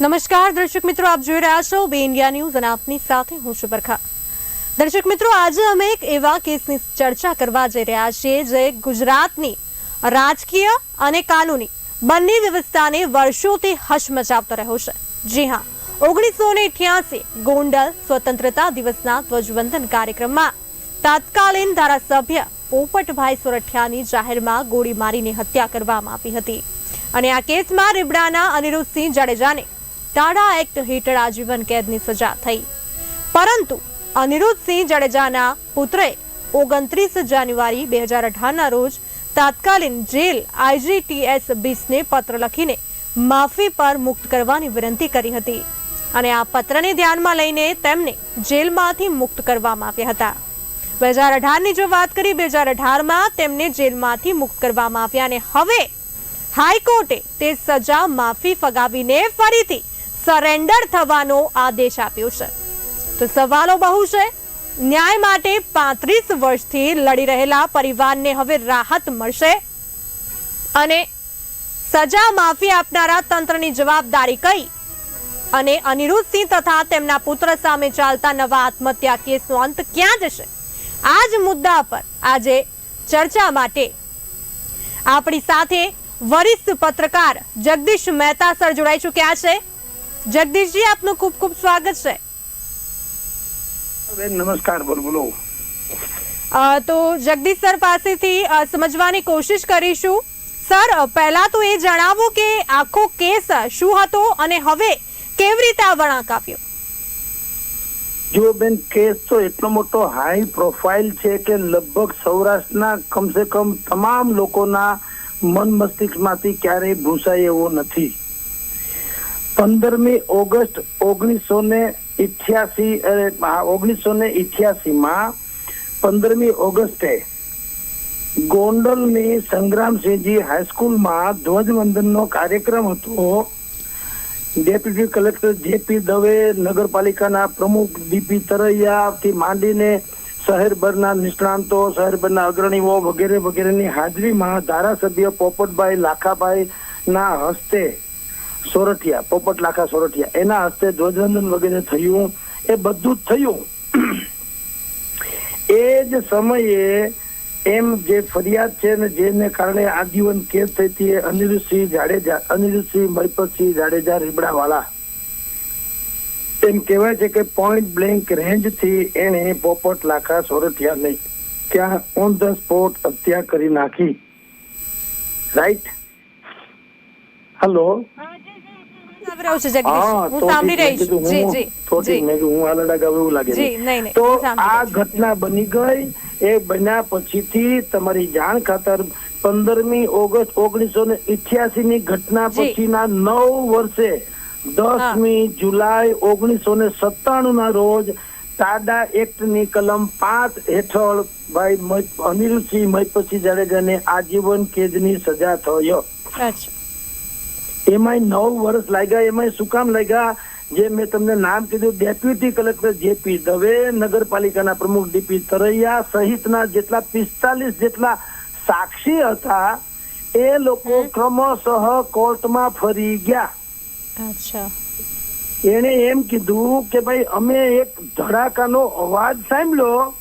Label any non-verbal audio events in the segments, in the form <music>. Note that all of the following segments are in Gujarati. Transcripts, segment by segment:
નમસ્કાર, દર્શક મિત્રો, આપ જોઈ રહ્યા છો બે ઇન્ડિયા ન્યૂઝ અને આપની સાથે હું છું દર્શક મિત્રો, આજે અમે એક એવા કેસની ચર્ચા કરવા જઈ રહ્યા છીએ જે ગુજરાતની રાજકીય અને કાનૂની બંને વ્યવસ્થાને વર્ષોથી હચમચાવતો રહ્યો છે. જી હા, ઓગણીસો ને અઠ્યાસી ગોંડલ સ્વતંત્રતા દિવસના ધ્વજવંદન કાર્યક્રમમાં તાત્કાલિન ધારાસભ્ય પોપટભાઈ સોરઠિયાની જાહેરમાં ગોળી મારીને હત્યા કરવામાં આવી હતી. અને આ કેસમાં રીબડાના અનિરુદ્ધસિંહ જાડેજાને ટાડા એક્ટ હેઠળ આજીવન કેદની સજા થઈ. પરંતુ અનિરુદ્ધસિંહ જાડેજાના પુત્રએ ઓગણત્રીસ જાન્યુઆરી બે હજાર અઢારના રોજ તાત્કાલિન જેલ આઈજીટીએસ બીસને પત્ર લખીને માફી પર મુક્ત કરવાની વિનંતી કરી હતી અને આ પત્રને ધ્યાનમાં લઈને તેમને જેલમાંથી મુક્ત કરવામાં આવ્યા હતા. બે હજાર અઢારની જો વાત કરી બે હજાર અઢારમાં તેમને જેલમાંથી મુક્ત કરવામાં આવ્યા અને હવે હાઈકોર્ટે તે સજા માફી ફગાવીને ફરીથી સરેન્ડર થવાનો આદેશ આપ્યો છે. તો સવાલો બહુ છે. ન્યાય માટે પાંત્રીસ વર્ષથી લડી રહેલા પરિવારને હવે રાહત મળશે? અને સજા માફી આપનારા તંત્રની જવાબદારી કઈ? અને અનિરુદ્ધસિંહ તથા તેમના પુત્ર સામે ચાલતા નવા આત્મહત્યા કેસનો અંત ક્યાં જશે? આ જ મુદ્દા પર આજે ચર્ચા માટે. આપણી સાથે વરિષ્ઠ પત્રકાર જગદીશ મહેતા સર જોડાઈ ચૂક્યા છે. જગદીશજી આપનું ખૂબ ખૂબ સ્વાગત છે. બેન નમસ્કાર બોલ બોલો. તો જગદીશ સર પાસેથી સમજવાની કોશિશ કરીશું. સર પહેલા તો એ જણાવો કે આખો કેસ શું હતો અને હવે કેવી રીતે આ વળાંક આવ્યો? જો બેન કેસ તો એટલો મોટો હાઈ પ્રોફાઇલ છે કે લગભગ સૌરાષ્ટ્રના કમસે કમ તમામ લોકોના મન મસ્તિષ્કમાંથી ક્યારેય ભૂસાય એવો નથી. પંદરમી ઓગસ્ટ ઓગણીસો ને ઇઠ્યાસી ઓગણીસો ને ઇઠ્યાસી માં પંદરમી ઓગસ્ટે ગોંડલની સંગ્રામસિંહજી હાઈસ્કૂલમાં ધ્વજવંદનનો કાર્યક્રમ હતો. ડેપ્યુટી કલેક્ટર જેપી દવે, નગરપાલિકાના પ્રમુખ ડીપી તરૈયાથી માંડીને શહેરભરના નિષ્ણાંતો, શહેરભરના અગ્રણીઓ વગેરે વગેરેની હાજરીમાં ધારાસભ્ય પોપટભાઈ લાખાભાઈ ના હસ્તે સોરઠિયા પોપટ લાખા સોરઠિયા, એના હસ્તે ધ્વજવંદન વગેરે થયું, એ બધું જ થયું. એ જ સમયે એમ જે ફરિયાદ છે ને જેને કારણે આજીવન કેદ થઈ હતી એ અનિરુદ્ધસિંહ જાડેજા, અનિરુદ્ધસિંહ મહિપતસિંહ જાડેજા રીબડાવાળા એમ કહેવાય છે કે પોઈન્ટ બ્લેન્ક રેન્જથી એને પોપટ લાખા સોરઠિયા નહીં ત્યાં ઓન ધ સ્પોટ હત્યા કરી નાખી. રાઈટ હેલો તો આ ઘટના બની ગઈ એ બન્યા પછીથી તમારી જાણ ખાતર પંદરમી ઓગસ્ટ ઓગણીસો ને ઇઠ્યાસી ની ઘટના. પછીના નવ વર્ષે દસમી જુલાઈ ઓગણીસો ને સત્તાણું ના રોજ ટાડા એક્ટની કલમ પાંચ હેઠળ ભાઈ અનિલસિંહ મહિપતસિંહ જાડેજાને આજીવન કેદની સજા થયો એમાંય નવ વર્ષ લાગ્યા એમાંય શું કામ લાગ્યા? જે મેં તમને નામ કીધું ડેપ્યુટી કલેક્ટર જેપી દવે નગરપાલિકાના પ્રમુખ ડીપી તરૈયા સહિતના જેટલા પિસ્તાલીસ જેટલા સાક્ષી હતા એ લોકો ક્રમશઃ કોર્ટમાં ફરી ગયા. અચ્છા. એને એમ કીધું કે ભાઈ અમે એક ધડાકાનો અવાજ સાંભળ્યો.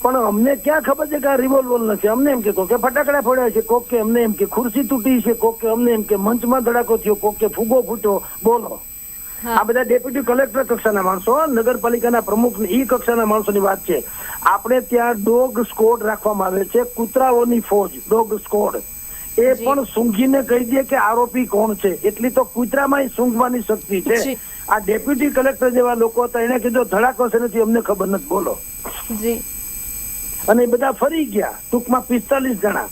પણ અમને ક્યાં ખબર છે કે આ રિવોલ્વર નથી? અમને એમ કે કોકે ફટાકડા ફોડ્યા છે કોક કે અમને એમ કે ખુરશી તૂટી છે કોક કે અમને એમ કે મંચમાં ધડાકો થયો કોક કે ફુગો ફૂટ્યો. બોલો. આ બધા ડેપ્યુટી કલેક્ટર કક્ષાના માણસો નગરપાલિકાના પ્રમુખ ઈ કક્ષાના માણસોની વાત છે. આપણે ત્યાં ડોગ સ્કોડ રાખવામાં આવે છે કૂતરાઓની ફોજ ડોગ સ્કોડ એ. પણ સૂંઘીને કહી દે કે આરોપી કોણ છે? એટલી તો કૂતરામાં સૂંઘવાની શક્તિ છે. આ ડેપ્યુટી કલેક્ટર જેવા લોકો હતા એને કીધું ધડાકો છે નથી અમને ખબર નથી. બોલો. જી. અને બધા ફરી ગયા. ટૂંકમાં પિસ્તાલીસ જણા.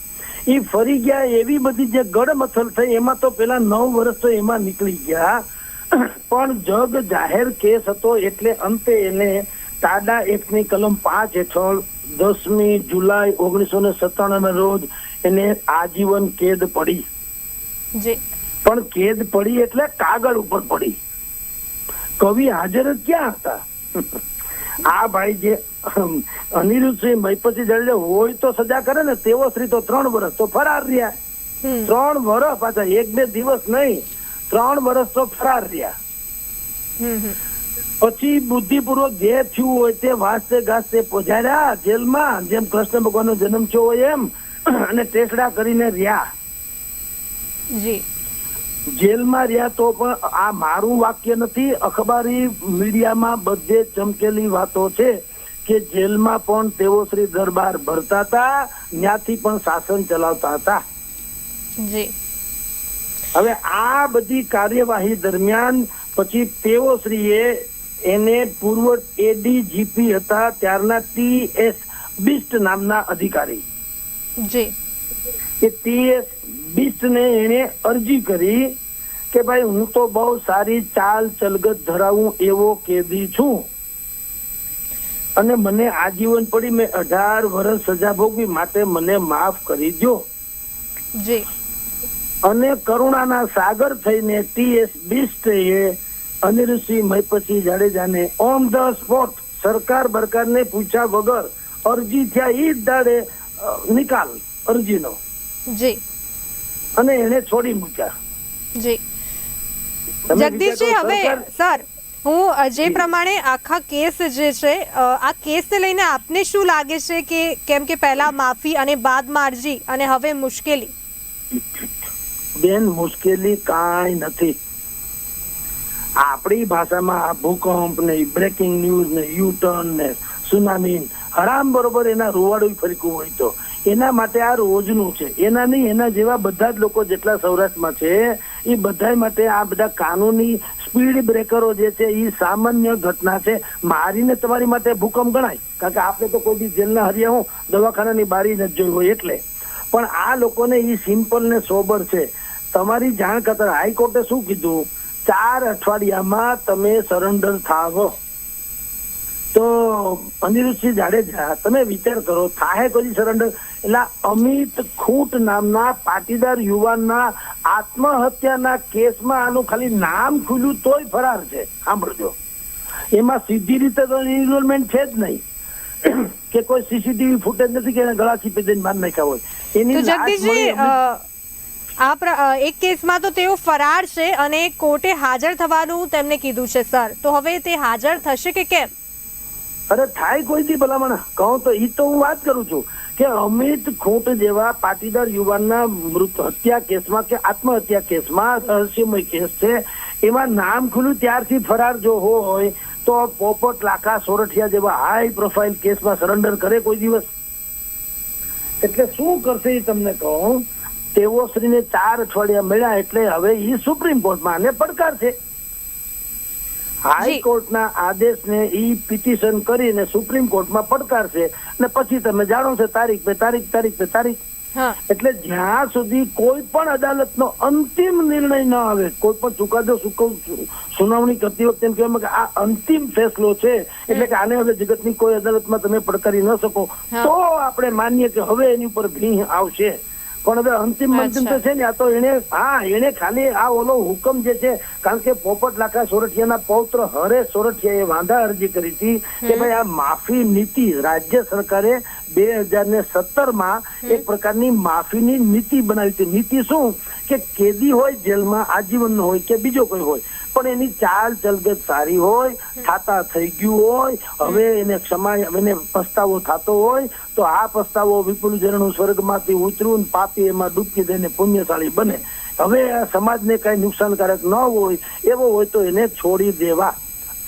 એ ફરી ગયા એવી બધી જે ગડમથલ થઈ એમાં તો પેલા નવ વર્ષ તો એમાં નીકળી ગયા. પણ જગ જાહેર કેસ હતો એટલે અંતે એને ટાડા એક્ટની કલમ પાંચ હેઠળ દસમી જુલાઈ ઓગણીસો ને સત્તાણું ના રોજ એને આજીવન કેદ પડી. પણ કેદ પડી એટલે કાગળ ઉપર પડી. કવિ હાજર ક્યાં હતા? આ ભાઈ જે અનિરુદ્ધસિંહ મહિપતિ દળે હોય તો સજા કરે ને તેવો શ્રી તો ત્રણ વર્ષ તો ફરાર રહ્યા. ત્રણ વર્ષ પાછા એક બે દિવસ નહીં ત્રણ વર્ષ તો ફરાર રહ્યા. પછી બુદ્ધિપૂર્વક જે થયું હોય તે વાસ્તે ગાસ્તે પહોંચાડ્યા જેલમાં જેમ કૃષ્ણ ભગવાનનો જન્મ થયો હોય એમ અને ટેસડા કરીને રહ્યા. જી. જેલમાં રહ્યા તો પણ આ મારું વાક્ય નથી. અખબારી મીડિયામાં બધે ચમકેલી વાતો છે કે જેલમાં પણ તેઓ શ્રી દરબાર ભરતા હતા ત્યાંથી પણ શાસન ચલાવતા હતા. જી. હવે આ બધી કાર્યવાહી દરમિયાન પછી તેઓ શ્રીએ એને પૂર્વ એડીજીપી હતા ત્યારના ટી એસ બિસ્ટ નામના અધિકારી. જી. કે ટીએસ બિસ્ટને એને અરજી કરી કે ભાઈ હું તો બહુ સારી ચાલ ચલગત ધરાવું એવો કેદી છું. અને મને આજીવન પડી મેં અઢાર વર્ષ સજા ભોગવી માટે મને માફ કરી દો અને કરુણાના સાગર થઈને ટીએસ બિસ્ટે અનિરુદ્ધસિંહ મહિપતિ જાડેજાને ઓન ધ સ્પોટ સરકાર બરકારને પૂછ્યા વગર અરજી થયા ઈ જ દાડે નિકાલ અરજીનો. જી. અને એને છોડી મૂક્યા. જી. જગદીશજી હવે સર હું જે પ્રમાણે આખા કેસ જે છે આ કેસને લઈને આપને શું લાગે છે કે કેમ કે પહેલા માફી અને બાદ મારજી અને હવે મુશ્કેલી? બેન મુશ્કેલી કાંઈ નથી. આપણી ભાષામાં આ ભૂકંપ ને બ્રેકિંગ ન્યૂઝ ને યુ ટર્ન ને સુનામી હરામ બરોબર એના રૂવાડું ફરકું હોય તો. એના માટે આ રોજનું છે. એના નહીં, એના જેવા બધા જ લોકો જેટલા સૌરાષ્ટ્રમાં છે, એ બધા માટે આ બધા કાનૂની સ્પીડ બ્રેકરો જે છે, એ સામાન્ય ઘટના છે. મારીને તમારી માટે ભૂકંપ ગણાય. કારણ કે આપણે તો કોઈ બી જેલના હરિયા હું દવાખાનાની બારી નથી જોઈ હોય એટલે. પણ આ લોકોને એ સિમ્પલ ને સોબર છે. તમારી જાણ કરતા હાઈકોર્ટે શું કીધું? ચાર અઠવાડિયામાં તમે સરેન્ડર થાવ. તો અનિરુદ્ધસિંહ જાડેજા તમે વિચાર કરો થાહે કોઈ સરેન્ડર એટલે અમિત ખૂટ નામના પાટીદાર યુવાનના આત્મહત્યાના કેસમાં આનું ખાલી નામ ખુલ્યું તોય ફરાર છે. સાંભળજો. એમાં સીધી રીતે તો ઇન્વોલ્વમેન્ટ છે જ નહીં. કે કોઈ સીસીટીવી ફૂટેજ નથી કે એને ગળા ચીપી દઈને માર નાખ્યા હોય. એની જગદીશજી આ એક કેસમાં તો તેઓ ફરાર છે અને કોર્ટે હાજર થવાનું તેમને કીધું છે સર. તો હવે તે હાજર થશે કે કેમ? અરે થાય કોઈથી ભલામણ કહું તો એ તો હું વાત કરું છું કે અમિત ખૂંટ જેવા પાટીદાર યુવાનના મૃત હત્યા કેસમાં કે આત્મહત્યા કેસમાં રહસ્યમય કેસ છે. એમાં નામ ખુલ્યું ત્યારથી ફરાર જો હોય તો પોપટ લાખા સોરઠિયા જેવા હાઈ પ્રોફાઇલ કેસમાં સરેન્ડર કરે કોઈ દિવસ. એટલે શું કરશે એ તમને કહું? તેઓ શ્રીને ચાર અઠવાડિયા મળ્યા એટલે હવે એ સુપ્રીમ કોર્ટમાં આને પડકાર છે હાઈકોર્ટના આદેશને ઈ પિટિશન કરીને સુપ્રીમ કોર્ટમાં પડકારશે અને પછી તમે જાણો છો તારીખ પે તારીખ તારીખ પે તારીખ. એટલે જ્યાં સુધી કોઈ પણ અદાલતનો અંતિમ નિર્ણય ન આવે કોઈ પણ ચુકાદો સુનાવણી કરતી વખતે એમ કહેવામાં કે આ અંતિમ ફેસલો છે એટલે કે આને હવે જગતની કોઈ અદાલતમાં તમે પડકારી ન શકો તો આપણે માનીએ કે હવે એની ઉપર ભીહ આવશે. પણ હવે અંતિમ મંતિમ તો છે ને આ તો એને હા એને ખાલી આ ઓલો હુકમ જે છે કારણ કે પોપટ લાખા સોરઠિયાના પૌત્ર હરે સોરઠિયા એ વાંધા અરજી કરી હતી કે ભાઈ આ માફી નીતિ રાજ્ય સરકારે બે હજાર ને સત્તરમાં એક પ્રકારની માફીની નીતિ બનાવી હતી. નીતિ શું? કે કેદી હોય જેલમાં આજીવન હોય કે બીજો કોઈ હોય. પણ એની ચાલ ચલગત સારી હોય થાતા થઈ ગયું હોય હવે એને ક્ષમા એને પસ્તાવો થતો હોય તો આ પસ્તાવો વિપુલ ઝરણું સ્વર્ગમાંથી ઉતરું ને પાપી એમાં ડૂબકી દઈને પુણ્યશાળી બને. હવે આ સમાજને કઈ નુકસાનકારક ન હોય એવો હોય તો એને છોડી દેવા.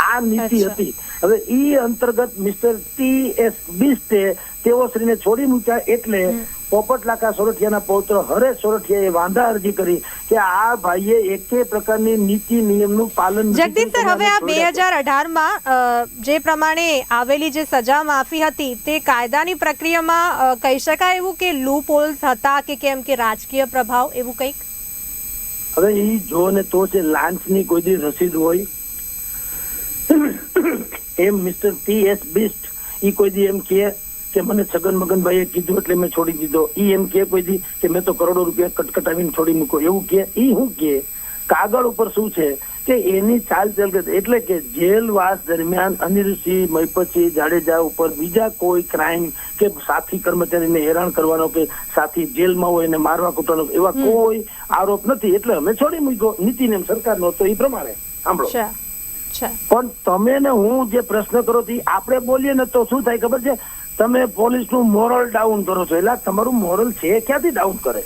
આ નીતિ હતી. હવે ઈ અંતર્ગત મિસ્ટર ટી એસ બિસ્ટે તેઓ શ્રીને છોડી મૂક્યા એટલે પોપટ લાખા સોરઠિયાના પૌત્ર હરેશ સોરઠિયાએ વાંધા અરજી કરી કે આ ભાઈએ એકે પ્રકારની નીતિ નિયમનું પાલન જગદીશ સર હવે આ બે. હજાર અઢારમાં જે પ્રમાણે આવેલી જે સજા માફી હતી તે કાયદાની પ્રક્રિયામાં કહી શકાય એવું કે લૂપ હોલ્સ હતા કે કેમ કે રાજકીય પ્રભાવ એવું કંઈક હવે એ જો ને તો છે લાંચની કોઈ દી રસીદ હોય એમ મિસ્ટર ટી એસ બિસ્ટ એ કોઈ દી એમ કે કે મને છગન મગનભાઈએ કીધું એટલે મેં છોડી દીધો. ઈ એમ કે કોઈ દી કે મેં તો કરોડો રૂપિયા કટકટાવીને છોડી મૂકો એવું કે? ઈ હું કે? કાગળ ઉપર શું છે? કે એની ચાલ ચલગત એટલે કે જેલવાસ દરમિયાન અનિરુદ્ધસિંહ મહિપતસિંહ જાડેજા ઉપર બીજા કોઈ ક્રાઇમ કે સાથી કર્મચારીને હેરાન કરવાનો કે સાથી જેલમાં હોય એને મારવા કૂટવાનો એવા કોઈ આરોપ નથી. એટલે અમે છોડી મૂક્યો. નીતિ નિયમ સરકારનો તો એ પ્રમાણે. સાંભળો. પણ તમે ને હું જે પ્રશ્ન કરો છો આપણે બોલીએ ને તો શું થાય ખબર છે? તમે પોલીસનું મોરલ ડાઉન કરો છો. એટલે તમારું મોરલ છે ક્યાંથી ડાઉન કરે?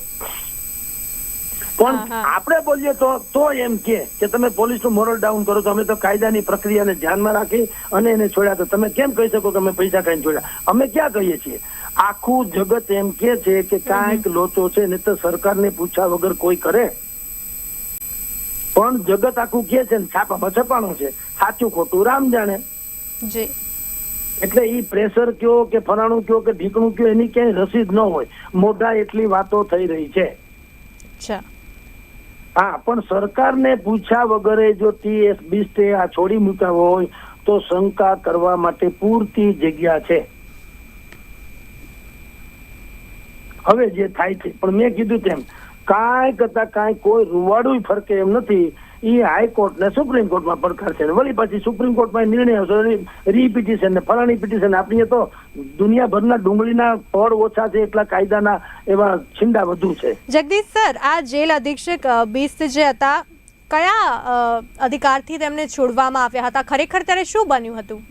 પણ. આપણે બોલીએ તો તો એમ કે કે તમે પોલીસનું મોરલ ડાઉન કરો તો અમે તો કાયદાની પ્રક્રિયાને ધ્યાનમાં રાખી અને એને છોડ્યા તો તમે કેમ કહી શકો કે અમે પૈસા ખાઈને છોડ્યા? અમે ક્યાં કહીએ છીએ? આખું જગત એમ કે છે કે કાંઈક લોચો છે ને તો સરકારને પૂછ્યા વગર કોઈ કરે? પણ જગત આખું કે છે ને છાપામાં છપાણું છે. સાચું ખોટું રામ જાણે. જી. એટલે એ પ્રેશર કયો કે ફલાણું કયો કે ઢીકણું કયો એની ક્યાંય રસીદ ન હોય. મોઢા એટલી વાતો થઈ રહી છે. હા પણ સરકારને પૂછ્યા વગરે જો ટીએસ બીસ્ટે આ છોડી મૂક્યા હોય તો શંકા કરવા માટે પૂરતી જગ્યા છે. હવે જે થાય છે પણ મેં કીધું તેમ કાંઈ કરતા કાંઈ કોઈ રૂવાડું ફરકે એમ નથી. ઈ હાઈકોર્ટ ને સુપ્રીમ કોર્ટમાં પડકાર છે. વળી પછી સુપ્રીમ કોર્ટમાં નિર્ણય આવશે રીપિટિશન ને ફલાણી પિટિશન આપણી તો દુનિયાભરના ડુંગળીના ફળ ઓછા છે એટલા કાયદાના એવા છીંડા વધુ છે. જગદીશ સર આ જેલ અધિક્ષક બિસ્ત જે હતા કયા અધિકારથી તેમને છોડવામાં આવ્યા હતા? ખરેખર ત્યારે શું બન્યું હતું?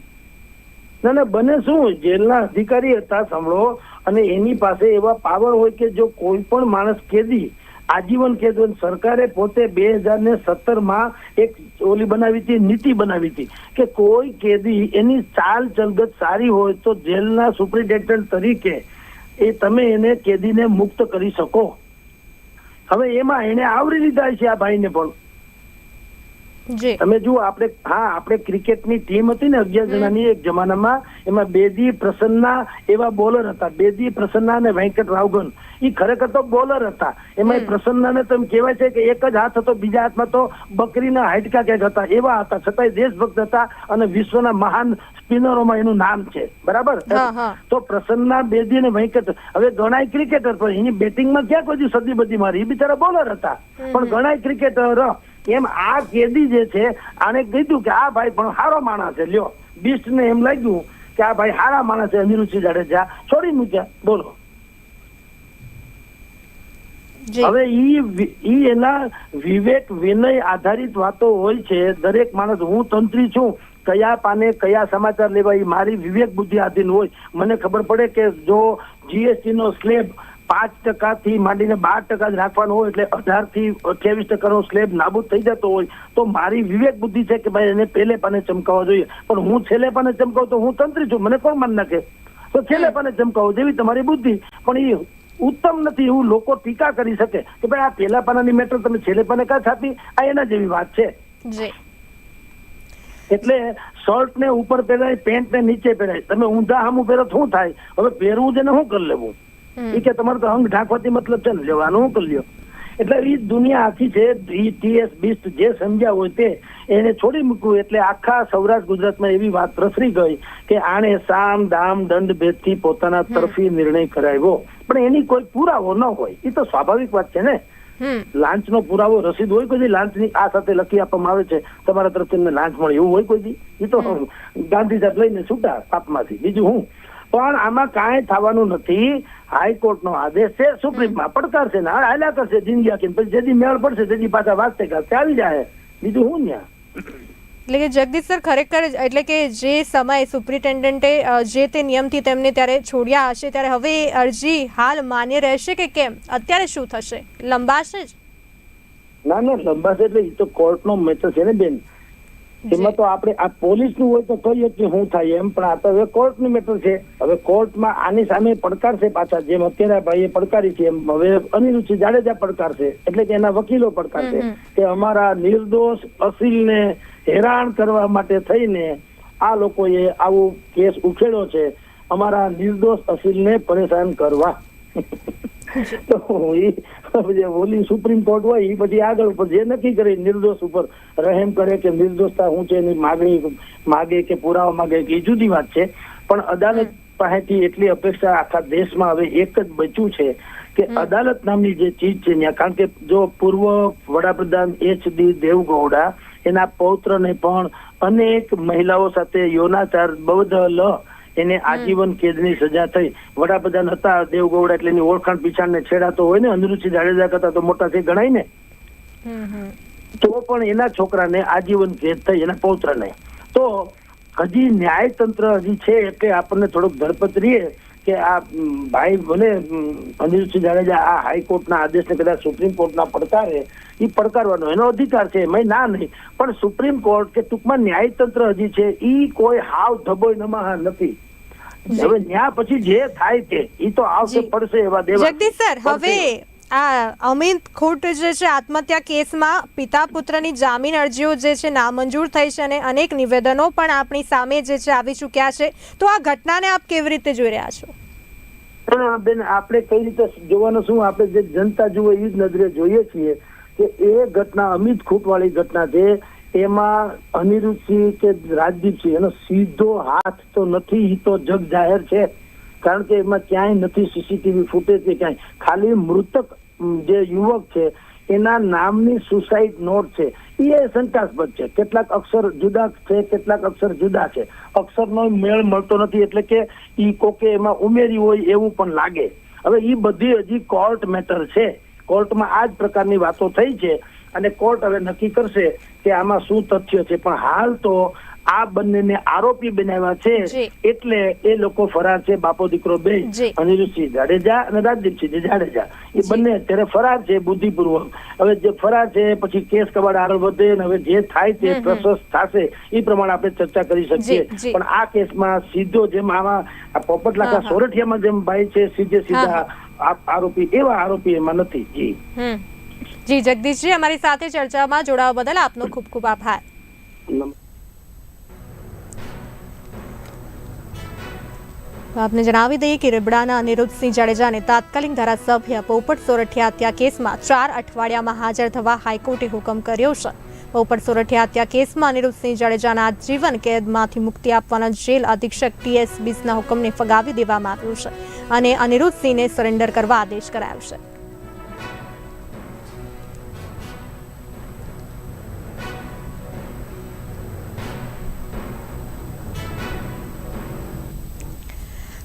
ના ના બને શું? જેલના અધિકારી હતા સાંભળો. અને એની પાસે એવા પાવર હોય કે જો કોઈ પણ માણસ કેદી આજીવન ખેદવન સરકારે પોતે બે હજાર ને સત્તરમાં એક ઓલી બનાવી હતી, નીતિ બનાવી હતી કે કોઈ કેદી એની ચાલ ચલગત સારી હોય તો જેલના સુપ્રિન્ટેન્ડન્ટ તરીકે એ તમે એને કેદીને મુક્ત કરી શકો. હવે એમાં એને આવરી લીધા છે આ ભાઈને પણ. તમે જુઓ આપણે હા આપણે ક્રિકેટની ટીમ હતી ને અગિયાર જણાની એક જમાનામાં એમાં બેદી પ્રસન્ના એવા બોલર હતા. બેદી પ્રસન્ના અને વેંકટ રાવગન. એ ખરેખર તો બોલર હતા. એમાં પ્રસન્નાને તો એમ કહેવાય છે કે એક જ હાથ હતો બીજા હાથમાં તો બકરીના હાડકા ક્યાંક હતા. એવા હતા. છતાંય દેશભક્ત હતા અને વિશ્વના મહાન સ્પિનરોમાં એનું નામ છે. બરાબર. તો પ્રસન્ના બેદી અને વેંકટ હવે ગણાય ક્રિકેટર પણ એની બેટિંગમાં ક્યાં કોઈ સદી બધી મારી. એ બિચારા બોલર હતા. પણ ગણાય ક્રિકેટર એમ આ કેદી જે છે આને કીધું કે આ ભાઈ પણ સારો માણસ છે. લ્યો બિસ્ટ ને એમ લાગ્યું કે આ ભાઈ સારા માણસ છે અનિરુચિ જાડેજા. છોડી મૂક્યા. બોલો. હવે ઈ ઈ એના વિવેક વિનય આધારિત વાતો હોય છે. દરેક માણસ હું તંત્રી છું. કયા પાને કયા સમાચાર લેવા એ મારી વિવેક બુદ્ધિ આધીન હોય. મને ખબર પડે કે જો જીએસટી નો સ્લેબ પાંચ ટકા થી માંડીને બાર ટકા જ રાખવાનો હોય એટલે અઢારથી અઠ્યાવીસ ટકાનો સ્લેબ નાબૂદ થઈ જતો હોય તો મારી વિવેક બુદ્ધિ છે કે ભાઈ એને પહેલે પાને ચમકાવવા જોઈએ. પણ હું છેલ્લે પાને ચમકાવું તો હું તંત્રી છું. મને કોણ માન નાખે? તો છેલ્લે પાને ચમકાવો જેવી તમારી બુદ્ધિ. પણ એ ઉત્તમ નથી એવું લોકો ટીકા કરી શકે કે ભાઈ આ પેલા પાનાની મેટર તમે છેલ્લે પાને કાં છાપી? આ એના જેવી વાત છે. એટલે શર્ટ ને ઉપર પહેરાય પેન્ટ ને નીચે પહેરાય. તમે ઊંધા હામું પહેરો શું થાય? હવે પહેરવું છે ને શું કરી લેવું. એ કે તમારે તો અંગ ઢાંકવાથી મતલબ છે ને લેવાનું કરી લ્યો એટલે એ દુનિયા આખી છે ટીએસ બીસ્ટ જે સમજ્યા હોય તે એને છોડી મૂકવું એટલે આખા સૌરાષ્ટ્ર ગુજરાતમાં એવી વાત પ્રસરી ગઈ કે આણે સામ દામ દંડ ભેદથી પોતાના તરફી નિર્ણય કરાવ્યો. પણ એની કોઈ પુરાવો ન હોય. એ તો સ્વાભાવિક વાત છે ને. લાંચ નો પુરાવો રસીદ હોય કોઈ લાંચની આ સાથે લખી આપવામાં આવે છે. તમારા તરફથી લાંચ મળે. એવું હોય કોઈ એ તો ગાંધી સાહેબ લઈને છૂટા પાપમાંથી. બીજું હું? પણ આમાં કાંઈ થવાનું નથી. હાઈકોર્ટનો આદેશ છે સુપ્રીમમાં. પડકારશે ને હાલ્યા કરશે જિંદગી આખી પછી જેથી મેળ પડશે તેથી પાછા વાંચતે કરશે આવી જાય. બીજું હું ત્યાં એટલે કે જગદીશ સર ખરેખર એટલે કે જે સમય સુપ્રિન્ટેન્ડન્ટે જે તે નિયમથી તેમને ત્યારે છોડ્યા હશે ત્યારે હવે અરજી હાલ માન્ય રહેશે કે કેમ? અત્યારે શું થશે? લંબાશે જ? ના ના લંબાશે એટલે એ તો કોર્ટનો મેટર છે ને બેન. એમાં તો આપણે આ પોલીસનું હોય તો કહીએ કે શું થાય એમ. પણ આ તો હવે કોર્ટનું મેટર છે. હવે કોર્ટમાં આની સામે પડકારશે પાછા જેમ અત્યારે ભાઈએ પડકારી છે એમ. હવે અનિરુચિ જાડેજા પડકારશે એટલે કે એના વકીલો પડકાર છે. હમ હમ. કે અમારા નિર્દોષ અસીલને હેરાન કરવા માટે થઈને આ લોકોએ આવો કેસ ઉખેડ્યો છે. અમારા નિર્દોષ અસીલને પરેશાન કરવા. <laughs> તો જે ઓલી સુપ્રીમ કોર્ટ હોય એ પછી આગળ ઉપર જે નક્કી કરે નિર્દોષ ઉપર રહેમ કરે કે નિર્દોષતા શું છે એની માગણી માગે કે પુરાવા માગે કે એ જુદી વાત છે. પણ અદાલત પાસેથી એટલી અપેક્ષા આખા દેશમાં હવે એક જ બચ્યું છે કે અદાલત નામની જે ચીજ છે ત્યાં કારણ કે જો પૂર્વ વડાપ્રધાન એચ ડી દેવગૌડા એના પૌત્રને પણ અનેક મહિલાઓ સાથે યૌનાચાર બદલ એને આજીવન કેદની સજા થઈ. વડાપ્રધાન હતા દેવગૌડા એટલે એની ઓળખાણ પીછાણ ને છેડાતો હોય ને અનિરુદ્ધ જાડેજા કરતા તો મોટા થઈ ગણાય ને. તો પણ એના છોકરાને આજીવન કેદ થઈ એના પૌત્રને. તો હજી ન્યાયતંત્ર હજી છે એટલે આપણને થોડુંક ધરપત રહીએ કે આ ભાઈ ભલે અનિરુદ્ધસિંહ જાડેજા આ હાઈકોર્ટના આદેશને કદાચ સુપ્રીમ કોર્ટના પડકારે એ પડકારવાનો એનો અધિકાર છે એમાં ના નહીં. પણ સુપ્રીમ કોર્ટ કે ટૂંકમાં ન્યાયતંત્ર હજી છે ઈ કોઈ હાવ ધબોય નમા નથી. હવે ન્યા પછી જે થાય છે એ તો આવશે પડશે એવા દેવા. જગદીશ સર હવે આ અમિત ખોટ જે છે આત્મહત્યા કેસમાં પિતા પુત્રની જામીન અરજીઓ જે છે નામંજૂર થઈ છે અને અનેક નિવેદનો પણ આપણી સામે જે છે આવી ચૂક્યા છે. તો આ ઘટનાને આપ કેવી રીતે જોઈ રહ્યા છો? બેન આપણે કઈ રીતે જોવાનું શું? આપણે જે જનતા જુએ એ જ નજરે જોઈએ છીએ કે એ ઘટના અમિત ખૂટવાળી ઘટના છે. એમાં અનિરુદ્ધસિંહ કે રાજદીપસિંહ એનો સીધો હાથ તો નથી એ તો જગ જાહેર છે. કારણ કે એમાં ક્યાંય નથી સીસીટીવી ફૂટેજ કે ક્યાંય. ખાલી મૃતક જે યુવક છે, એના નામની સુસાઇડ નોટ છે. એ શંકાસ્પદ છે. કેટલાક અક્ષર જુદા છે, કેટલાક અક્ષર જુદા છે. અક્ષરનો મેળ મળતો નથી, એટલે કે ઈ કોકે એમાં ઉમેરી હોય એવું પણ લાગે. હવે ઈ બધી હજી કોર્ટ મેટર છે. કોર્ટમાં આ જ પ્રકારની વાતો થઈ છે. અને કોર્ટ હવે નક્કી કરશે કે આમાં શું તથ્ય છે. પણ હાલ તો આ બંનેને આરોપી બનાવ્યા છે એટલે એ લોકો ફરાર છે બાપો દીકરો બે. અનિરુદ્ધસિંહ જાડેજા અને રાજદીપસિંહ જાડેજા. એ બંને અત્યારે ફરાર છે બુદ્ધિપૂર્વક. હવે જે ફરાર છે પછી કેસ કબાડ આગળ વધે ને હવે જે થાય તે. પ્રશસ્ત થશે એ પ્રમાણે આપણે ચર્ચા કરી શકીએ. પણ આ કેસમાં સીધો જેમ આમાં આ પોપટલાકા હા, હા. સોરઠિયામાં જેમ ભાઈ છે સીધે સીધા આરોપી એવા આરોપી એમાં નથી. જી. હમ. જી જગદીશજી અમારી સાથે ચર્ચામાં જોડાવા બદલ આપનો ખૂબ ખૂબ આભાર. આપને જણાવી દઈએ કે રેબડાના અનિરુદ્ધસિંહ જાડેજાને તાત્કાલિક ધારાસભ્ય પોપટ સોરઠિયા હત્યા કેસમાં ચાર અઠવાડિયામાં હાજર થવા હાઈકોર્ટે હુકમ કર્યો છે. પોપટ સોરઠિયા હત્યા કેસમાં અનિરુદ્ધસિંહ જાડેજાના આજીવન કેદમાંથી મુક્તિ આપવાના જેલ અધિક્ષક ટીએસ બીસના હુકમને ફગાવી દેવામાં આવ્યો છે અને અનિરુદ્ધસિંહને સરેન્ડર કરવા આદેશ કરાયો છે.